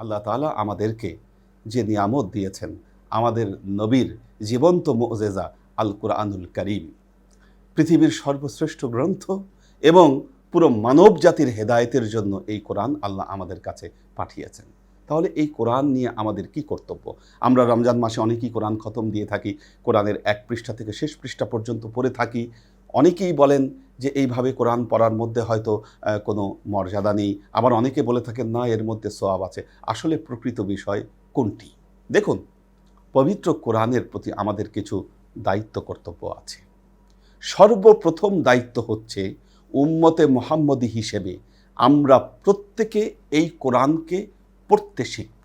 আল্লাহ তাআলা আমাদেরকে যে নিয়ামত দিয়েছেন, আমাদের নবীর জীবন্ত মোজেজা আল কুরআনুল করিম। পৃথিবীর সর্বশ্রেষ্ঠ গ্রন্থ এবং পুরো মানব জাতির হেদায়েতের জন্য এই কোরআন আল্লাহ আমাদের কাছে পাঠিয়েছেন। তাহলে এই কোরআন নিয়ে আমাদের কি কর্তব্য? আমরা রমজান মাসে অনেকেই কোরআন খতম দিয়ে থাকি, কোরআনের এক পৃষ্ঠা থেকে শেষ পৃষ্ঠা পর্যন্ত পড়ে থাকি। অনেকেই বলেন যে এইভাবে কোরআন পড়ার মধ্যে হয়তো কোনো মর্যাদা নেই। আবার অনেকে বলে থাকেন, না, এর মধ্যে সোয়াব আছে। আসলে প্রকৃত বিষয় কোনটি? দেখুন, পবিত্র কোরআনের প্রতি আমাদের কিছু দায়িত্ব, কর্তব্য আছে। সর্বপ্রথম দায়িত্ব হচ্ছে উম্মতে মোহাম্মদী হিসেবে আমরা প্রত্যেকে এই কোরআনকে পড়তে শিখব।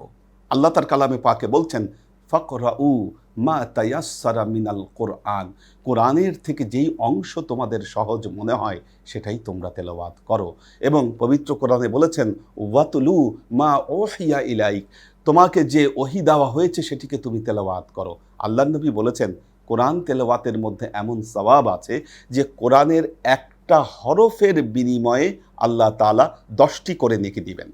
আল্লাহ তার কালামে পাকে বলছেন ফকরাউ মা তায়াসারা মিনাল কোরআন। কোরআনের থেকে যেই অংশ তোমাদের সহজ মনে হয়, সেটাই তোমরা তেলাওয়াত করো। এবং পবিত্র কোরআনে বলেছেন, ওয়াতুলু মা ওহিয়া ইলাইক। তোমাকে যে ওহি দেওয়া হয়েছে, সেটিকে তুমি তেলাওয়াত করো। আল্লাহ নবী বলেছেন, কোরআন তেলাওয়াতের মধ্যে এমন সওয়াব আছে যে কোরআনের একটা হরফের বিনিময়ে আল্লাহ তাআলা দশটি করে নেকি দিবেন।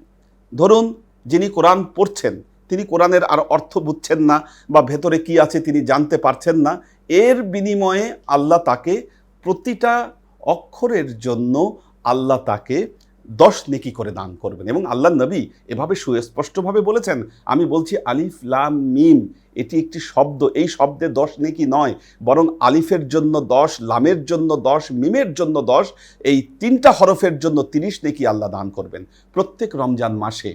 ধরুন, যিনি কোরআন পড়ছেন তিনি কোরআনের আর অর্থ বুঝছেন না বা ভেতরে কি আছে তিনি জানতে পারছেন না, এর বিনিময়ে আল্লাহ তাকে প্রতিটা অক্ষরের জন্য আল্লাহ তাকে দশ নেকি করে দান করবেন। এবং আল্লাহ নবী এভাবে সুস্পষ্টভাবে বলেছেন, আমি বলছি আলিফ, লাম, মিম, এটি একটি শব্দ, এই শব্দে দশ নেকি নয়, বরং আলিফের জন্য দশ, লামের জন্য দশ, মিমের জন্য দশ, এই তিনটা হরফের জন্য তিরিশ নেকি আল্লাহ দান করবেন। প্রত্যেক রমজান মাসে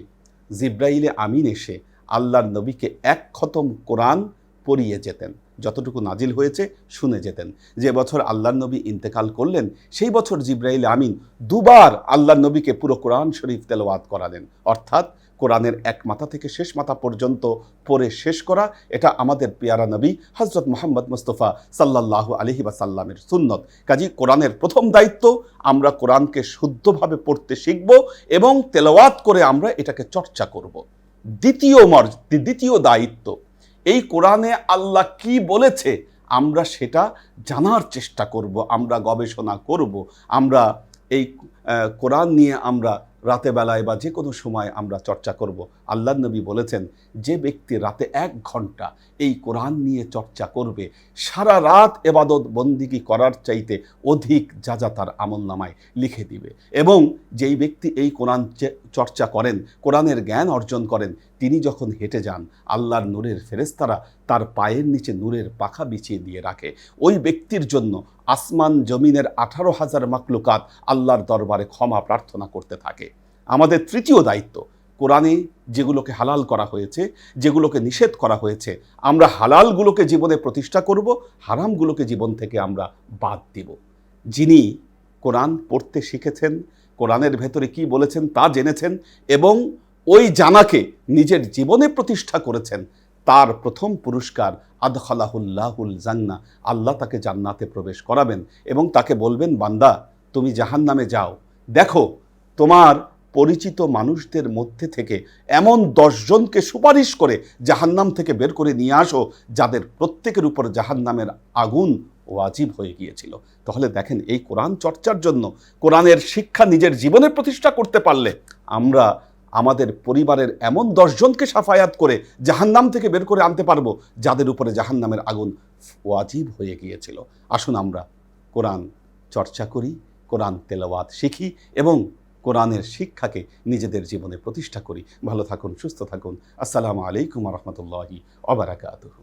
জিব্রাইলে আমিন এসে আল্লাহর নবীকে এক খতম কোরআন পড়িয়ে যেতেন। যতটুকু নাজিল হয়েছে শুনে যেতেন। যে বছর আল্লাহর নবী ইন্তেকাল করলেন, সেই বছর জিব্রাইল আমিন দুবার আল্লাহর নবীকে পুরো কোরআন শরীফ তেলাওয়াত করালেন। অর্থাৎ কোরআনের এক মাথা থেকে শেষ মাথা পর্যন্ত পড়ে শেষ করা, এটা আমাদের পেয়ারা নবী হজরত মোহাম্মদ মুস্তফা সাল্লাল্লাহু আলহি বা সাল্লামের সুন্নত। কাজী কোরআনের প্রথম দায়িত্ব, আমরা কোরআনকে শুদ্ধভাবে পড়তে শিখব এবং তেলাওয়াত করে আমরা এটাকে চর্চা করব। দ্বিতীয় মর দ্বিতীয় দায়িত্ব। এই কোরআনে আল্লাহ কি বলেছে, আমরা সেটা জানার চেষ্টা করব, আমরা গবেষণা করব, আমরা এই কোরআন নিয়ে আমরা রাতে বেলায় বা যে কোনো সময় আমরা চর্চা করব। আল্লাহ নবী বলেছেন, যে ব্যক্তি রাতে এক ঘণ্টা এই কোরআন নিয়ে চর্চা করবে, সারা রাত এবাদত বন্দিগি করার চাইতে অধিক যা যা তার আমল নামায় লিখে দিবে। এবং যেই ব্যক্তি এই কোরআন চর্চা করেন, কোরআনের জ্ঞান অর্জন করেন তিনি যখন হেঁটে যান, আল্লাহর নূরের ফেরেস্তারা তার পায়ের নিচে নূরের পাখা বিছিয়ে দিয়ে রাখে। ওই ব্যক্তির জন্য আসমান জমিনের আঠারো হাজার মাকলুকাত আল্লাহর দরবারে ক্ষমা প্রার্থনা করতে থাকে। আমাদের তৃতীয় দায়িত্ব, কোরআনে যেগুলোকে হালাল করা হয়েছে, যেগুলোকে নিষেধ করা হয়েছে, আমরা হালালগুলোকে জীবনে প্রতিষ্ঠা করব, হারামগুলোকে জীবন থেকে আমরা বাদ দিব। যিনি কোরআন পড়তে শিখেছেন, কোরআনের ভেতরে কি বলেছেন তা জেনেছেন এবং ওই জানাকে নিজের জীবনে প্রতিষ্ঠা করেছেন। তার প্রথম পুরস্কার আদখালাহুল্লাহুল জান্না। আল্লাহ তাকে জান্নাতে প্রবেশ করাবেন এবং তাকে বলবেন, বান্দা, তুমি জাহান নামে যাও। দেখো, তোমার পরিচিত মানুষদের মধ্যে থেকে এমন দশজনকে সুপারিশ করে জাহান্নাম থেকে বের করে নিয়ে আসো, যাদের প্রত্যেকের উপর জাহান্নামের আগুন ওয়াজিব হয়ে গিয়েছিল। তাহলে দেখেন, এই কোরআন চর্চার জন্য কোরআনের শিক্ষা নিজের জীবনে প্রতিষ্ঠা করতে পারলে আমরা আমাদের পরিবারের এমন দশজনকে সাফায়াত করে জাহান্নাম থেকে বের করে আনতে পারব, যাদের উপরে জাহান্নামের আগুন ওয়াজিব হয়ে গিয়েছিল। আসুন আমরা কোরআন চর্চা করি, কোরআন তেলাওয়াত শিখি এবং কোরআনের শিক্ষাকে নিজেদের জীবনে প্রতিষ্ঠা করি। ভালো থাকুন, সুস্থ থাকুন। আসসালামু আলাইকুম রহমতুল্লাহি অবরাকাতুহু